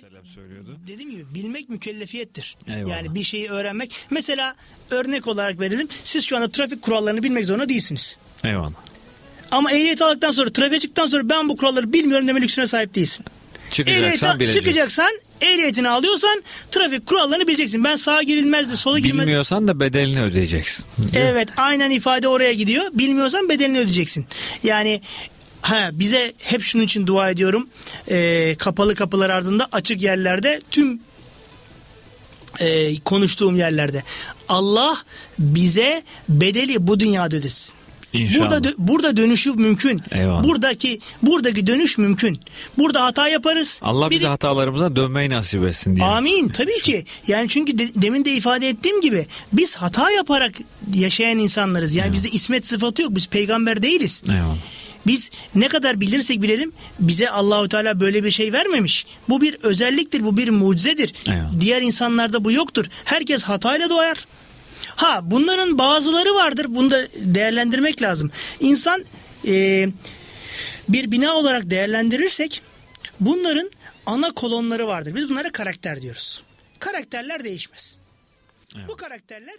Sellem söylüyordu. Dediğim gibi bilmek mükellefiyettir. Eyvallah. Yani bir şeyi öğrenmek. Mesela örnek olarak verelim. Siz şu anda trafik kurallarını bilmek zorunda değilsiniz. Eyvallah. Ama ehliyet aldıktan sonra, trafiğe çıktıktan sonra ben bu kuralları bilmiyorum deme lüksüne sahip değilsin. Çıkacaksan Ehliyeti- bileceksin. çıkacaksan, ehliyetini alıyorsan trafik kurallarını bileceksin. Ben sağa girilmezdi, sola girilmez. Bilmiyorsan da bedelini ödeyeceksin. Evet aynen ifade oraya gidiyor. Bilmiyorsan bedelini ödeyeceksin. Yani ha, bize hep şunun için dua ediyorum. Ee, kapalı kapılar ardında açık yerlerde tüm e, konuştuğum yerlerde. Allah bize bedeli bu dünyada ödesin. İnşallah. Burada dö- burada dönüşü mümkün. Eyvallah. Buradaki buradaki dönüş mümkün. Burada hata yaparız. Allah bize Biri- hatalarımızdan dönmeyi nasip etsin diye. Amin tabii ki. Yani çünkü de- demin de ifade ettiğim gibi biz hata yaparak yaşayan insanlarız. Yani bizde ismet sıfatı yok. Biz peygamber değiliz. Eyvallah. Biz ne kadar bilirsek bilelim bize Allahu Teala böyle bir şey vermemiş. Bu bir özelliktir, bu bir mucizedir. Eyvallah. Diğer insanlarda bu yoktur. Herkes hatayla doğar. Ha bunların bazıları vardır. Bunu da değerlendirmek lazım. İnsan e, bir bina olarak değerlendirirsek bunların ana kolonları vardır. Biz bunlara karakter diyoruz. Karakterler değişmez. Evet. Bu karakterler